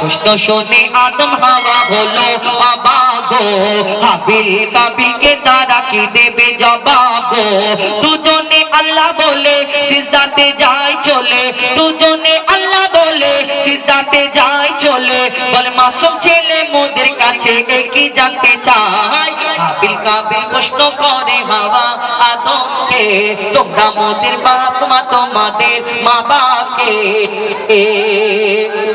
প্রশ্ন শুনে আদম হাওয়া হলো আবাগো হাবিল কাবিলকে তারা কি দেবে জবাব? দুজনে আল্লাহ বলে, সিজদাতে যায় চলে। দুজনে আল্লাহ বলে, সিজদাতে যায় চলে। বলে, মাসুম ছেলে মোদের কাছে একই জানতে চায় হাবিল কাবিল প্রশ্ন করে, হাওয়া আদমকে, তোমরা মোদের বাপ মা তোমাদের মা বাপকে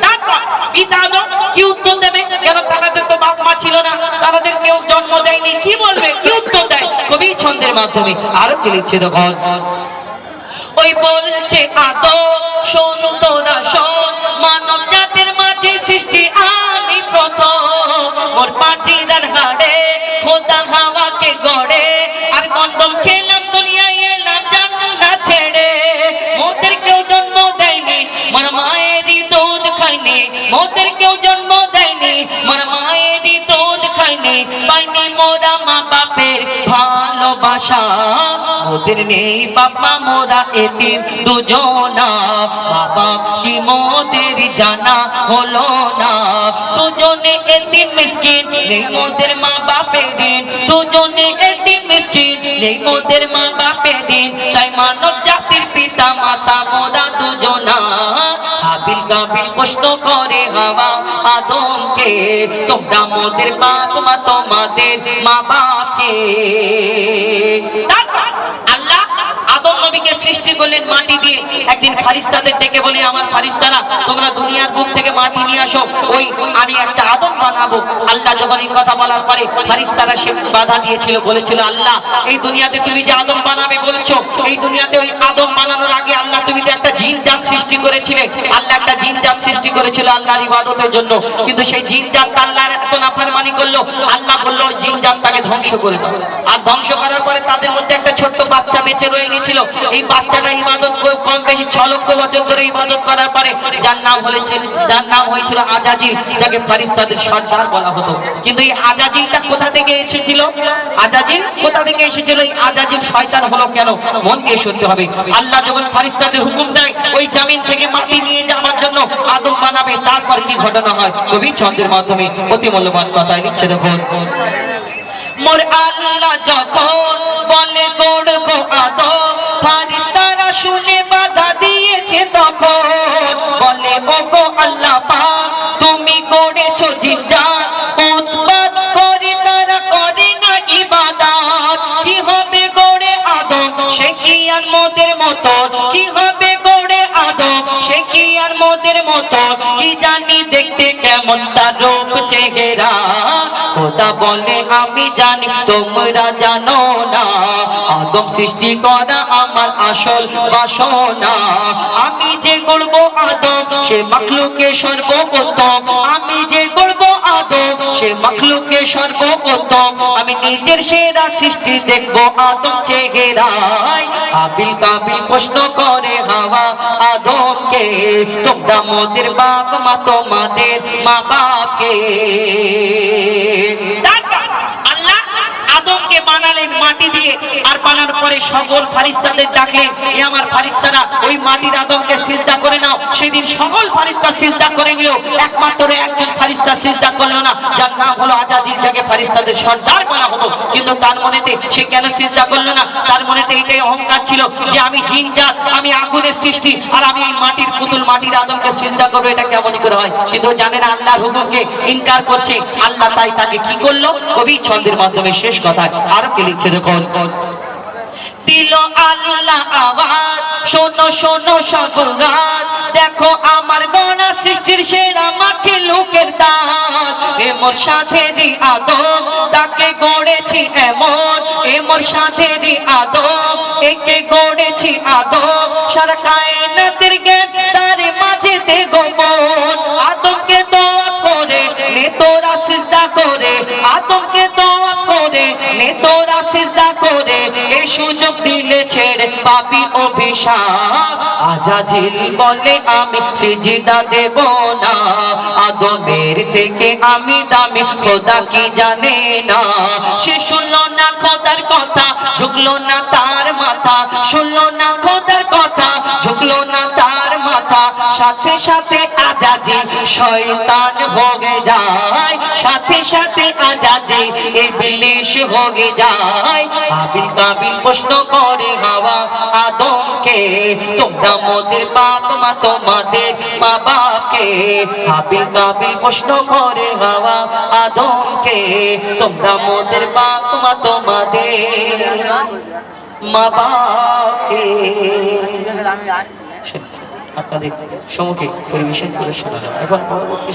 তারপর পিতা আদম কি উত্তর দেবে কেন তাদের তো বাপ মা ছিল না, তাদের কেউ জন্ম দেয়নি। কি বলবে? কি উত্তর দেয়? কবি ছন্দের মাধ্যমে আরও কি লিখছে দেখুন ওই বলছে মানব জাতির মাঝে সৃষ্টি, আমি প্রথম। পাটিরার হাড়ে খোদা হাওয়াকে গড়ে, আর কন্দম খেলাম, দুনিয়ায় এলাম ছেড়ে। মোদের কেউ জন্ম দেয়নি, মোর মায়েরই দুধ খাইনি মোদের কেউ জন্ম দেয়নি, মোর মায়েরই খাইনি পাইনি মোরা মা বাপের ভালোবাসা। মোদের নেই বাবা, মোরা এতিম দুজনা। বাবা কি মোদের জানা হলো না। দুজনে এতিম মিসকিন, নেই মোদের মা বাপের দিন দুজনে এতিম মিসকিন, নেই মোদের মা বাপের দিন তাই মানব জাতির পিতা মাতা মোরা দুজনা। কাবিল কষ্ট করে হাওয়া আদমকে তোমরা মোদের বাপ মা তোমাদের মা বাপকে করলেন মাটি দিয়ে। একদিন ফারিস্তাদের ডেকে বলে, আমার ফারিস্তারা, তোমরা দুনিয়ার বুক থেকে মাটি নিয়ে আসো। ওই আমি একটা আদম বানাবো। আল্লাহ যখন এই কথা বলার পরে ফারিস্তারা সে বাধা দিয়েছিল, বলেছিল, আল্লাহ, এই দুনিয়াতে তুমি যে আদম বানাবে বলছো, এই দুনিয়াতে ওই আদম বানানোর আগে আল্লাহ তুমি তো একটা জিন জাত সৃষ্টি করেছিলে। আল্লাহ একটা জিন জাত সৃষ্টি করেছিল আল্লাহর ইবাদতের জন্য। কিন্তু সেই জিন জাত আল্লাহর এত নাফরমানি করল। আল্লাহ বলল জিন জাত তাকে ধ্বংস করে আর ধ্বংস করার পরে তাদের মধ্যে একটা ছোট্ট বাচ্চা বেঁচে রয়ে গেছিল। এই বাচ্চাটা ইবাদত করে কম বেশি, ছ লক্ষ বছর ধরে ইবাদত করার পরে যার নাম হয়েছিল যার নাম হয়েছিল আজাজিল, যাকে ফারিস্তাদের সর্দার বলা হতো। কিন্তু এই আজাজিলটা কোথা থেকে এসেছিল? আজাজিল কোথা থেকে এসেছিল? এই আজাজিল শয়তান হলো কেন? মন দিয়ে শুনতে হবে। আল্লাহ যখন ফারিস্তাদের হুকুম দেয়, ওই জামিন থেকে মাটি নিয়ে যাওয়ার জন্য আদম বানাবে, তারপর কি ঘটনা হয়? কবি ছন্দের মাধ্যমে অতি মূল্যবান কথায় লিখছে, দেখুন। মোর আল্লাহ যখন বলে গড়ব আদম ফারিস্তারা শুনে বাধা দিয়েছে তখন। বলে, ওগো আল্লাহ পাক, তুমি গড়েছো জিরজান উৎপাদ করে না কি হবে গড়ে আদম? সে কি মোদের মতো কি হবে গড়ে আদম, সে কি আর মোদের মতো? কি জানি দেখতে কেমন তার রূপ চেহারা। খোদা বলে, আমি জানি তোমরা জানো না। আদম সৃষ্টি করা আমার আসল বাসনা। আমি যে গড়ব আদম, সে মাখলুকে সর্বপ্রথম। আমি যে গড়ব আদম, সে মাখলুকে সর্বপ্রথম। নিজের সেরা সৃষ্টি দেখব, আদম চেহারায়। আবিল বাবিল প্রশ্ন করে হাওয়া আদমকে, তোমরা মোদের বাপ মা, তোমাদের মা বাপকে তারপর আল্লাহ আদমকে বানালেন মাটি দিয়ে আর বানার পরে সকল ফারিস্তাদের ডাকলেন এ আমার ফারিস্তারা, ওই মাটির আদমকে সিজদা করে নাও। সেদিন সকল ফারিস্তা সিজদা করে নিল। একমাত্র একজন ফারিস্তা সিজদা করল না, যার নাম হলো আজাজিল যাকে ফারিস্তাদের সর্দার বলা হতো। কিন্তু তার মনেতে সে কেন সিজদা করল না? তার মনেতে এটাই অহংকার ছিল যে, আমি জিন আমি আগুনের সৃষ্টি, আর আমি এই মাটির পুতুল, মাটির আদমকে সিজদা করব, এটা কেমন করে হয়? কিন্তু জানে জানেন আল্লাহর হুকুমকে ইনকার করছে। আল্লাহ তাই তাকে কি করল? কবি ছন্দের মাধ্যমে শেষ কথা আরও কে লিখছে দেখুন দিল আল্লাহ আওয়াজ। শোনো শোনো গান দেখো আমার গণা সৃষ্টির সেরা মাঠে লোকের দান এ মোর সাথেরই আদম, তাকে গড়েছি এমন। এ মোর সাথেরই আদম, একে গড়েছি আদম। সারা কায়নাতের জ্ঞান তার মাঝেতে গোপন আদমকে দোয়া করে নে তোরা সিজদা নে তোরা সিজদা করে এই সুযোগ দিলে ছেড়ে পাপি অভিশাপ। আজাজিল বলে, আমি সিজিদা দেব না। আদমের থেকে আমি দামি, খোদা কি জানে না? সে শুনলো না খোদার কথা, ঝুঁকলো না তার মাথা। শুনলো না খোদার কথা, ঝুঁকলো না তার সাথে সাথে আজাজি শয়তান হয়ে যায়। সাথে সাথে আজাজি ইবলিশ হয়ে যায়। আবিল কাবিল প্রশ্ন করে হাওয়া আদমকে, তোমরা মোদের বাপ মা, তোমাদের মা বাপকে আবিল কাবিল প্রশ্ন করে হাওয়া আদমকে, তোমরা মোদের বাপ মা, তোমাদের মা বাপকে। আপনাদের সম্মুখে পরিবেশন করে শোনালাম। এখন পরবর্তী